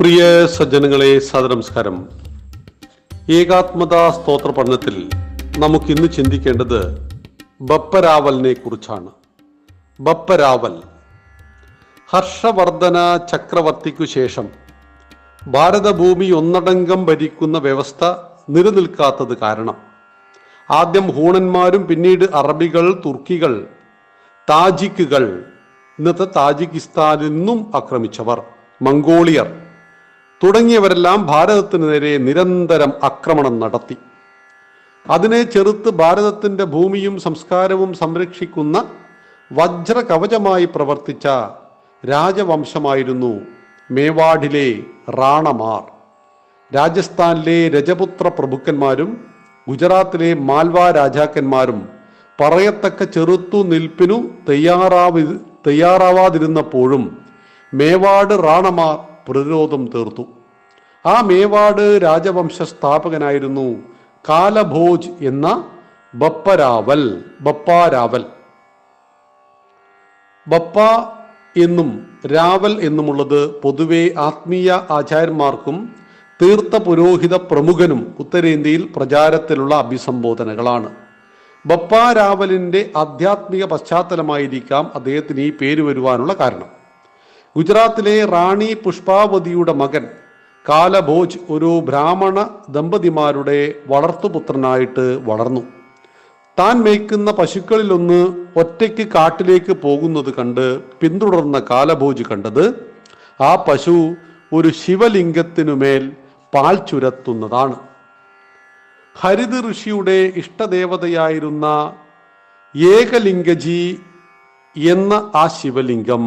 പ്രിയ സജ്ജനങ്ങളെ സദനമസ്കാരം ഏകാത്മത സ്തോത്ര പഠനത്തിൽ നമുക്കിന്ന് ചിന്തിക്കേണ്ടത് ബപ്പരാവലിനെ കുറിച്ചാണ്. ബപ്പരാവൽ. ഹർഷവർദ്ധന ചക്രവർത്തിക്കു ശേഷം ഭാരതഭൂമി ഒന്നടങ്കം ഭരിക്കുന്ന വ്യവസ്ഥ നിലനിൽക്കാത്തത് കാരണം. ആദ്യം ഹൂണന്മാരും പിന്നീട് അറബികൾ തുർക്കികൾ താജിക്കുകൾ ഇന്നത്തെ താജിക്കിസ്ഥാനിൽ നിന്നും ആക്രമിച്ചവർ മംഗോളിയർ. തുടങ്ങിയവരെല്ലാം ഭാരതത്തിന് നേരെ നിരന്തരം ആക്രമണം നടത്തി. അതിനെ ചെറുത്ത് ഭാരതത്തിന്റെ ഭൂമിയും സംസ്കാരവും സംരക്ഷിക്കുന്ന വജ്ര കവചമായി പ്രവർത്തിച്ച രാജവംശമായിരുന്നു മേവാഡിലെ റാണമാർ. രാജസ്ഥാനിലെ രജപുത്ര പ്രഭുക്കന്മാരും ഗുജറാത്തിലെ മാൽവ രാജാക്കന്മാരും പറയത്തക്ക ചെറുത്തു നിൽപ്പിനു തയ്യാറാവി തയ്യാറാവാതിരുന്നപ്പോഴും മേവാട് റാണമാർ പ്രതിരോധം തീർത്തു. ആ മേവാട് രാജവംശ സ്ഥാപകനായിരുന്നു കാലഭോജ് എന്ന ബപ്പരാവൽ ബപ്പാരാവൽ. ബപ്പ എന്നും രാവൽ എന്നുമുള്ളത് പൊതുവെ ആത്മീയ ആചാര്യന്മാർക്കും തീർത്ഥ പുരോഹിത പ്രമുഖനും ഉത്തരേന്ത്യയിൽ പ്രചാരത്തിലുള്ള അഭിസംബോധനകളാണ്. ബപ്പ രാവലിന്റെ ആധ്യാത്മിക പശ്ചാത്തലമായിരിക്കാം അദ്ദേഹത്തിന് ഈ പേര് വരുവാനുള്ള കാരണം. ഗുജറാത്തിലെ റാണി പുഷ്പാവതിയുടെ മകൻ കാലഭോജ് ഒരു ബ്രാഹ്മണ ദമ്പതിമാരുടെ വളർത്തുപുത്രനായിട്ട് വളർന്നു. താൻ മേയ്ക്കുന്ന പശുക്കളിലൊന്ന് ഒറ്റയ്ക്ക് കാട്ടിലേക്ക് പോകുന്നത് കണ്ട് പിന്തുടർന്ന കാലഭോജ് കണ്ടത് ആ പശു ഒരു ശിവലിംഗത്തിനുമേൽ പാൽ ചുരത്തുന്നതാണ്. ഹരിത് ഋഷിയുടെ ഇഷ്ടദേവതയായിരുന്ന ഏകലിംഗജി എന്ന ആ ശിവലിംഗം.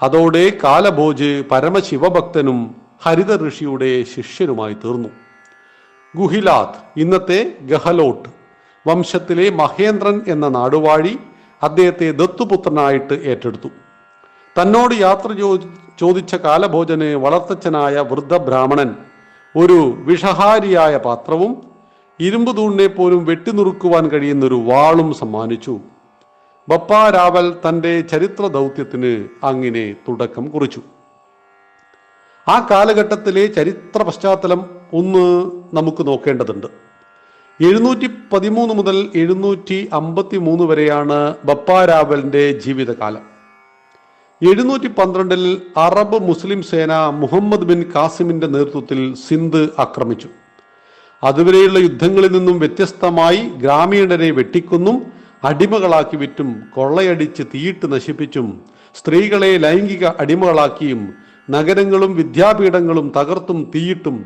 അതോടെ കാലഭോജ് പരമശിവഭക്തനും ഹരിത ഋഷിയുടെ ശിഷ്യനുമായി തീർന്നു. ഗുഹിലാത്ത് ഇന്നത്തെ ഗഹലോട്ട് വംശത്തിലെ മഹേന്ദ്രൻ എന്ന നാടുവാഴി അദ്ദേഹത്തെ ദത്തുപുത്രനായിട്ട് ഏറ്റെടുത്തു. തന്നോട് യാത്ര ചോദിച്ച കാലഭോജന് വളർത്തച്ഛനായ വൃദ്ധ ബ്രാഹ്മണൻ ഒരു വിഷഹാരിയായ പാത്രവും ഇരുമ്പ് തൂണിനെ പോലും വെട്ടിനുറുക്കുവാൻ കഴിയുന്ന ഒരു വാളും സമ്മാനിച്ചു. ബപ്പ രാവൽ തന്റെ ചരിത്ര ദൗത്യത്തിന് അങ്ങനെ തുടക്കം കുറിച്ചു. ആ കാലഘട്ടത്തിലെ ചരിത്ര പശ്ചാത്തലം ഒന്ന് നമുക്ക് നോക്കേണ്ടതുണ്ട്. എഴുന്നൂറ്റി പതിമൂന്ന് മുതൽ എഴുന്നൂറ്റി അമ്പത്തി മൂന്ന് വരെയാണ് ബപ്പ രാവലിന്റെ ജീവിതകാലം. എഴുന്നൂറ്റി പന്ത്രണ്ടിൽ അറബ് മുസ്ലിം സേന മുഹമ്മദ് ബിൻ കാസിമിന്റെ നേതൃത്വത്തിൽ സിന്ധ് ആക്രമിച്ചു. അതുവരെയുള്ള യുദ്ധങ്ങളിൽ നിന്നും വ്യത്യസ്തമായി ഗ്രാമീണരെ വെട്ടിക്കൊന്നും അടിമകളാക്കി വിറ്റും കൊള്ളയടിച്ച് തീയിട്ട് നശിപ്പിച്ചും സ്ത്രീകളെ ലൈംഗിക അടിമകളാക്കിയും നഗരങ്ങളും വിദ്യാപീഠങ്ങളും തകർത്തും തീയിട്ടും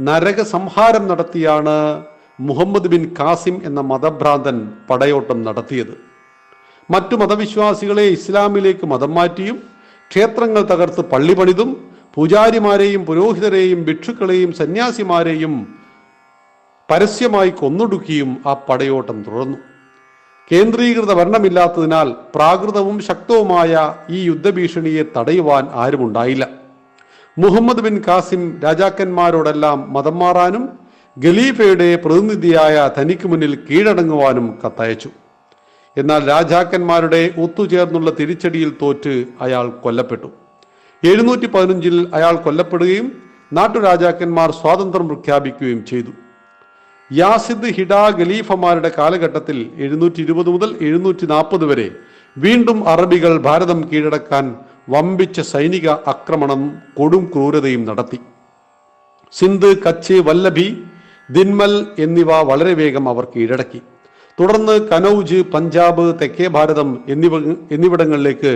നരക സംഹാരം നടത്തിയാണ് മുഹമ്മദ് ബിൻ കാസിം എന്ന മതഭ്രാന്തൻ പടയോട്ടം നടത്തിയത്. മറ്റു മതവിശ്വാസികളെ ഇസ്ലാമിലേക്ക് മതം മാറ്റിയും ക്ഷേത്രങ്ങൾ തകർത്ത് പള്ളി പണിതും പൂജാരിമാരെയും പുരോഹിതരെയും ഭിക്ഷുക്കളെയും സന്യാസിമാരെയും പരസ്യമായി കൊന്നൊടുക്കിയും ആ പടയോട്ടം തുടർന്നു. കേന്ദ്രീകൃത ഭരണമില്ലാത്തതിനാൽ പ്രാകൃതവും ശക്തവുമായ ഈ യുദ്ധഭീഷണിയെ തടയുവാൻ ആരുമുണ്ടായില്ല. മുഹമ്മദ് ബിൻ കാസിം രാജാക്കന്മാരോടെല്ലാം മതം മാറാനും ഖലീഫയുടെ പ്രതിനിധിയായ തനിക്ക് മുന്നിൽ കീഴടങ്ങുവാനും കത്തയച്ചു. എന്നാൽ രാജാക്കന്മാരുടെ ഒത്തുചേർന്നുള്ള തിരിച്ചടിയിൽ തോറ്റ് അയാൾ കൊല്ലപ്പെട്ടു. എഴുന്നൂറ്റി പതിനഞ്ചിൽ അയാൾ കൊല്ലപ്പെടുകയും നാട്ടുരാജാക്കന്മാർ സ്വാതന്ത്ര്യം പ്രഖ്യാപിക്കുകയും ചെയ്തു. യാസിദ് ഹിഡ ഖലീഫമാരുടെ കാലഘട്ടത്തിൽ എഴുന്നൂറ്റി ഇരുപത് മുതൽ എഴുന്നൂറ്റി നാൽപ്പത് വരെ വീണ്ടും അറബികൾ ഭാരതം കീഴടക്കാൻ വമ്പിച്ച സൈനിക ആക്രമണം കൊടും ക്രൂരതയും നടത്തി. സിന്ധ് കച്ച് വല്ലഭി ദിൻമൽ എന്നിവ വളരെ വേഗം അവർ കീഴടക്കി. തുടർന്ന് കനൌജ് പഞ്ചാബ് തെക്കേ ഭാരതം എന്നിവ എന്നിവിടങ്ങളിലേക്ക്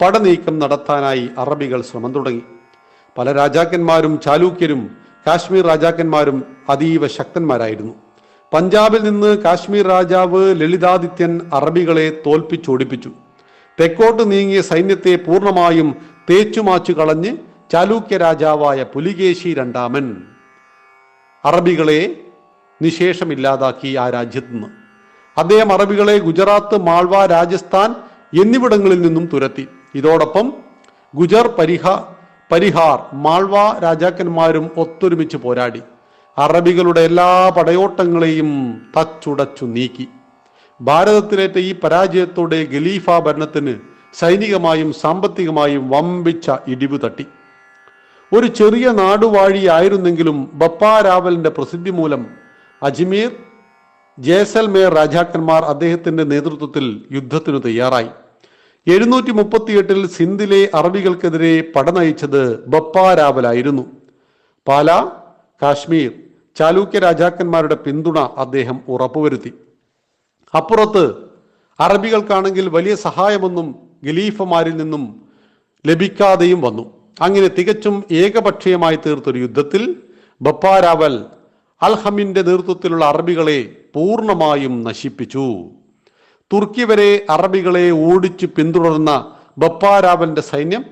പടനീക്കം നടത്താനായി അറബികൾ ശ്രമം തുടങ്ങി. പല രാജാക്കന്മാരും ചാലൂക്യരും കാശ്മീർ രാജാക്കന്മാരും അതീവ ശക്തന്മാരായിരുന്നു. പഞ്ചാബിൽ നിന്ന് കാശ്മീർ രാജാവ് ലളിതാദിത്യൻ അറബികളെ തോൽപ്പിച്ചോടിപ്പിച്ചു. തെക്കോട്ട് നീങ്ങിയ സൈന്യത്തെ പൂർണമായും തേച്ചുമാച്ചു കളഞ്ഞ് ചാലൂക്യ രാജാവായ പുലികേശി രണ്ടാമൻ. അറബികളെ നിശേഷമില്ലാതാക്കി ആ രാജ്യത്ത് നിന്ന് അദ്ദേഹം അറബികളെ ഗുജറാത്ത് മാൾവ രാജസ്ഥാൻ എന്നിവിടങ്ങളിൽ നിന്നും തുരത്തി. ഇതോടൊപ്പം ഗുജർ പരിഹ പരിഹാർ മാൾവ രാജാക്കന്മാരും ഒത്തൊരുമിച്ച് പോരാടി. അറബികളുടെ എല്ലാ പടയോട്ടങ്ങളെയും തച്ചുടച്ചു നീക്കി. ഭാരതത്തിലേറ്റ ഈ പരാജയത്തോടെ ഗലീഫ ഭരണത്തിന് സൈനികമായും സാമ്പത്തികമായും വമ്പിച്ച ഇടിവ് തട്ടി. ഒരു ചെറിയ നാടുവാഴിയായിരുന്നെങ്കിലും ബപ്പാരാവലിന്റെ പ്രസിദ്ധി മൂലം അജ്മീർ ജയ്സൽമേർ രാജാക്കന്മാർ അദ്ദേഹത്തിന്റെ നേതൃത്വത്തിൽ യുദ്ധത്തിന് തയ്യാറായി. എഴുന്നൂറ്റി മുപ്പത്തിയെട്ടിൽ സിന്ധിലെ അറബികൾക്കെതിരെ പടനയിച്ചത് ബപ്പാരാവലായിരുന്നു പാല കാശ്മീർ ചാലൂക്യ രാജാക്കന്മാരുടെ പിന്തുണ അദ്ദേഹം ഉറപ്പുവരുത്തി. അപ്പുറത്ത് അറബികൾക്കാണെങ്കിൽ വലിയ സഹായമൊന്നും ഗലീഫമാരിൽ നിന്നും ലഭിക്കാതെയും വന്നു. അങ്ങനെ തികച്ചും ഏകപക്ഷീയമായി തീർത്തൊരു യുദ്ധത്തിൽ ബപ്പാരാവൽ അൽഹമിന്റെ നേതൃത്വത്തിലുള്ള അറബികളെ പൂർണമായും നശിപ്പിച്ചു. തുർക്കി വരെ അറബികളെ ഓടിച്ചു പിന്തുടർന്ന ബപ്പാരാവന്റെ സൈന്യം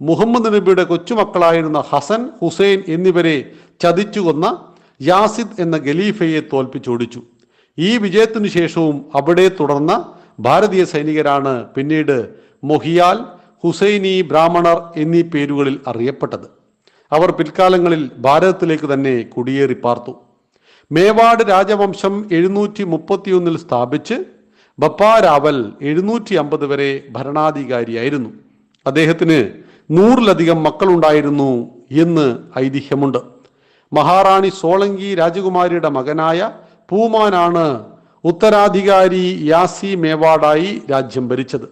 മുഹമ്മദ് നബിയുടെ കൊച്ചുമക്കളായിരുന്ന ഹസൻ ഹുസൈൻ എന്നിവരെ ചതിച്ചു കൊന്ന യാസിദ് എന്ന ഖലീഫയെ തോൽപ്പിച്ചോടിച്ചു ഈ വിജയത്തിനു ശേഷവും അവിടെ തുടർന്ന ഭാരതീയ സൈനികരാണ് പിന്നീട് മൊഹിയാൽ ഹുസൈനി ബ്രാഹ്മണർ എന്നീ പേരുകളിൽ അറിയപ്പെട്ടത്. അവർ പിൽക്കാലങ്ങളിൽ ഭാരതത്തിലേക്ക് തന്നെ കുടിയേറി പാർത്തു. മേവാട് രാജവംശം എഴുന്നൂറ്റി മുപ്പത്തിയൊന്നിൽ സ്ഥാപിച്ച് ബപ്പാരാവൽ എഴുന്നൂറ്റി അമ്പത് വരെ ഭരണാധികാരിയായിരുന്നു. അദ്ദേഹത്തിന് നൂറിലധികം മക്കളുണ്ടായിരുന്നു എന്ന് ഐതിഹ്യമുണ്ട്. മഹാറാണി സോളങ്കി രാജകുമാരിയുടെ മകനായ പൂമാനാണ് ഉത്തരാധികാരി യാസി മേവാടായി രാജ്യം ഭരിച്ചത്.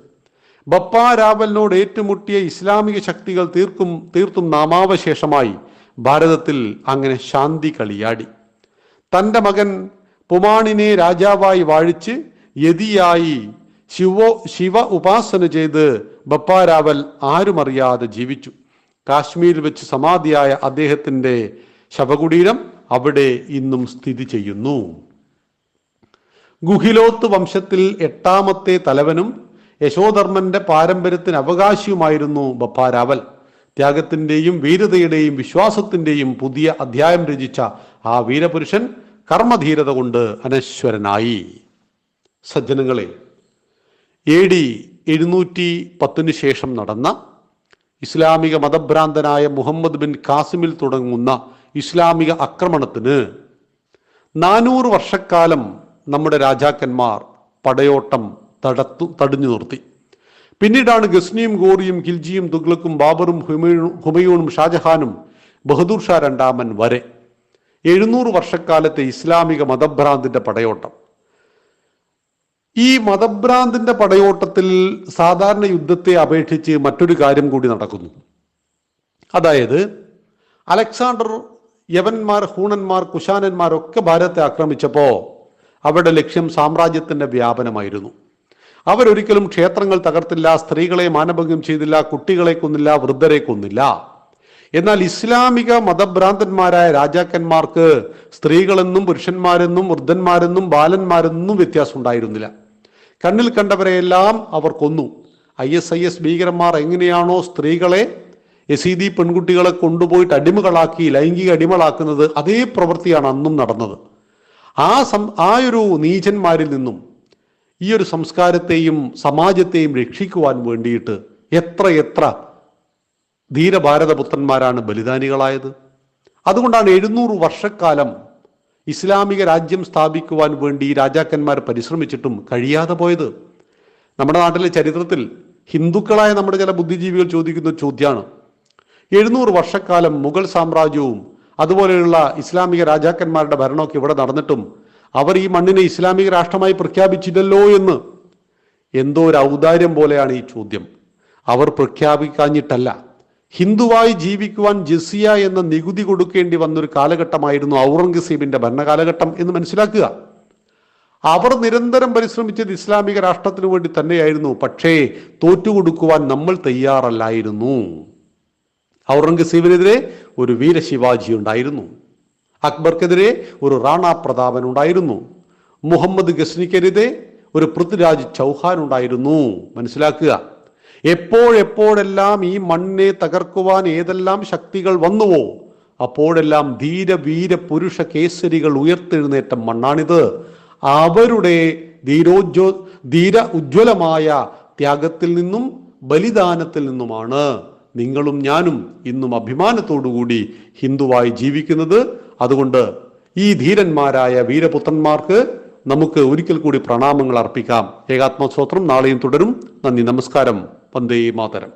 ബപ്പാ രാവലിനോട് ഏറ്റുമുട്ടിയ ഇസ്ലാമിക ശക്തികൾ തീർക്കും തീർത്തും നാമാവശേഷമായി ഭാരതത്തിൽ അങ്ങനെ ശാന്തി കളിയാടി. തന്റെ മകൻ പുമാണിനെ രാജാവായി വാഴിച്ച് യതിയായി ശിവോ ശിവ ഉപാസന ചെയ്ത് ബപ്പാരാവൽ ആരുമറിയാതെ ജീവിച്ചു. കാശ്മീരിൽ വെച്ച് സമാധിയായ അദ്ദേഹത്തിന്റെ ശവകുടീരം അവിടെ ഇന്നും സ്ഥിതി ചെയ്യുന്നു. ഗുഹിലോത്ത് വംശത്തിൽ എട്ടാമത്തെ തലവനും യശോധർമ്മന്റെ പാരമ്പര്യത്തിന് അവകാശിയുമായിരുന്നു ബപ്പാരാവൽ. ത്യാഗത്തിന്റെയും വീരതയുടെയും വിശ്വാസത്തിന്റെയും പുതിയ അധ്യായം രചിച്ച ആ വീരപുരുഷൻ കർമ്മധീരത കൊണ്ട് അനശ്വരനായി. സജ്ജനങ്ങളെ എ ഡി എഴുന്നൂറ്റി പത്തിനു ശേഷം നടന്ന ഇസ്ലാമിക മതഭ്രാന്തനായ മുഹമ്മദ് ബിൻ കാസിമിൽ തുടങ്ങുന്ന ഇസ്ലാമിക ആക്രമണത്തിന് നാനൂറ് വർഷക്കാലം നമ്മുടെ രാജാക്കന്മാർ പടയോട്ടം തടത്തു തടഞ്ഞു നിർത്തി. പിന്നീടാണ് ഗസ്നിയും ഗോറിയും ഖിൽജിയും തുഗ്ലക്കും ബാബറും ഹുമയൂണും ഷാജഹാനും ബഹദൂർ ഷാ രണ്ടാമൻ വരെ. എഴുന്നൂറ് വർഷക്കാലത്തെ ഇസ്ലാമിക മതഭ്രാന്തിന്റെ പടയോട്ടം. ഈ മതഭ്രാന്തിന്റെ പടയോട്ടത്തിൽ സാധാരണ യുദ്ധത്തെ അപേക്ഷിച്ച് മറ്റൊരു കാര്യം കൂടി നടക്കുന്നു. അതായത് അലക്സാണ്ടർ യവന്മാർ ഹൂണന്മാർ കുശാനന്മാരൊക്കെ ഭാരതത്തെ ആക്രമിച്ചപ്പോൾ അവരുടെ ലക്ഷ്യം സാമ്രാജ്യത്തിന്റെ വ്യാപനമായിരുന്നു. അവരൊരിക്കലും ക്ഷേത്രങ്ങൾ തകർത്തില്ല സ്ത്രീകളെ മാനഭംഗം ചെയ്തില്ല കുട്ടികളെ കൊന്നില്ല വൃദ്ധരെ കൊന്നില്ല. എന്നാൽ ഇസ്ലാമിക മതഭ്രാന്തന്മാരായ രാജാക്കന്മാർക്ക് സ്ത്രീകളെന്നും പുരുഷന്മാരെന്നും വൃദ്ധന്മാരെന്നും ബാലന്മാരെന്നും വ്യത്യാസം ഉണ്ടായിരുന്നില്ല കണ്ണിൽ കണ്ടവരെയെല്ലാം അവർ കൊന്നു. ഐ എസ് ഐ എസ് ഭീകരന്മാർ എങ്ങനെയാണോ സ്ത്രീകളെ യസീദി പെൺകുട്ടികളെ കൊണ്ടുപോയിട്ട് അടിമകളാക്കി ലൈംഗിക അടിമകളാക്കുന്നത് അതേ പ്രവൃത്തിയാണ് അന്നും നടന്നത്. ആ സം ആ ഒരു നീചന്മാരിൽ നിന്നും ഈ ഒരു സംസ്കാരത്തെയും സമാജത്തെയും രക്ഷിക്കുവാൻ വേണ്ടിയിട്ട് എത്ര എത്ര ധീരഭാരതപുത്രന്മാരാണ് ബലിദാനികളായത്. അതുകൊണ്ടാണ് എഴുന്നൂറ് വർഷക്കാലം ഇസ്ലാമിക രാജ്യം സ്ഥാപിക്കുവാൻ വേണ്ടി രാജാക്കന്മാർ പരിശ്രമിച്ചിട്ടും കഴിയാതെ പോയത്. നമ്മുടെ നാട്ടിലെ ചരിത്രത്തിൽ ഹിന്ദുക്കളായ നമ്മുടെ ചില ബുദ്ധിജീവികൾ ചോദിക്കുന്ന ചോദ്യമാണ് എഴുന്നൂറ് വർഷക്കാലം മുഗൾ സാമ്രാജ്യവും അതുപോലെയുള്ള ഇസ്ലാമിക രാജാക്കന്മാരുടെ ഭരണമൊക്കെ ഇവിടെ നടന്നിട്ടും അവർ ഈ മണ്ണിനെ ഇസ്ലാമിക രാഷ്ട്രമായി പ്രഖ്യാപിച്ചില്ലല്ലോ എന്ന്. എന്തോ ഒരു ഔദാര്യം പോലെയാണ് ഈ ചോദ്യം. അവർ പ്രഖ്യാപിക്കാഞ്ഞിട്ടല്ല. ഹിന്ദുവായി ജീവിക്കുവാൻ ജസിയ എന്ന നികുതി കൊടുക്കേണ്ടി വന്നൊരു കാലഘട്ടമായിരുന്നു ഔറംഗസീബിന്റെ ഭരണകാലഘട്ടം എന്ന് മനസ്സിലാക്കുക. അവർ നിരന്തരം പരിശ്രമിച്ചത് ഇസ്ലാമിക രാഷ്ട്രത്തിനു വേണ്ടി തന്നെയായിരുന്നു. പക്ഷേ തോറ്റുകൊടുക്കുവാൻ നമ്മൾ തയ്യാറല്ലായിരുന്നു. ഔറംഗസീബിനെതിരെ ഒരു വീരശിവാജി ഉണ്ടായിരുന്നു. അക്ബർക്കെതിരെ ഒരു റാണാ പ്രതാപൻ ഉണ്ടായിരുന്നു. മുഹമ്മദ് ഗസ്നിക്കെതിരെ ഒരു പൃഥ്വിരാജ് ചൗഹാൻ ഉണ്ടായിരുന്നു. മനസ്സിലാക്കുക. എപ്പോഴെപ്പോഴെല്ലാം ഈ മണ്ണിനെ തകർക്കുവാൻ ഏതെല്ലാം ശക്തികൾ വന്നുവോ അപ്പോഴെല്ലാം ധീര വീര പുരുഷ കേസരികൾ ഉയർത്തെഴുന്നേറ്റ മണ്ണാണിത്. അവരുടെ ധീരോജ്വ ധീര ഉജ്ജ്വലമായ ത്യാഗത്തിൽ നിന്നും ബലിദാനത്തിൽ നിന്നുമാണ് നിങ്ങളും ഞാനും ഇന്നും അഭിമാനത്തോടുകൂടി ഹിന്ദുവായി ജീവിക്കുന്നത്. അതുകൊണ്ട് ഈ ധീരന്മാരായ വീരപുത്രന്മാർക്ക് നമുക്ക് ഒരിക്കൽ കൂടി പ്രണാമങ്ങൾ അർപ്പിക്കാം. ഏകാത്മസ്തോത്രം നാളെയും തുടരും. നന്ദി നമസ്കാരം. വന്ദേ മാതരം.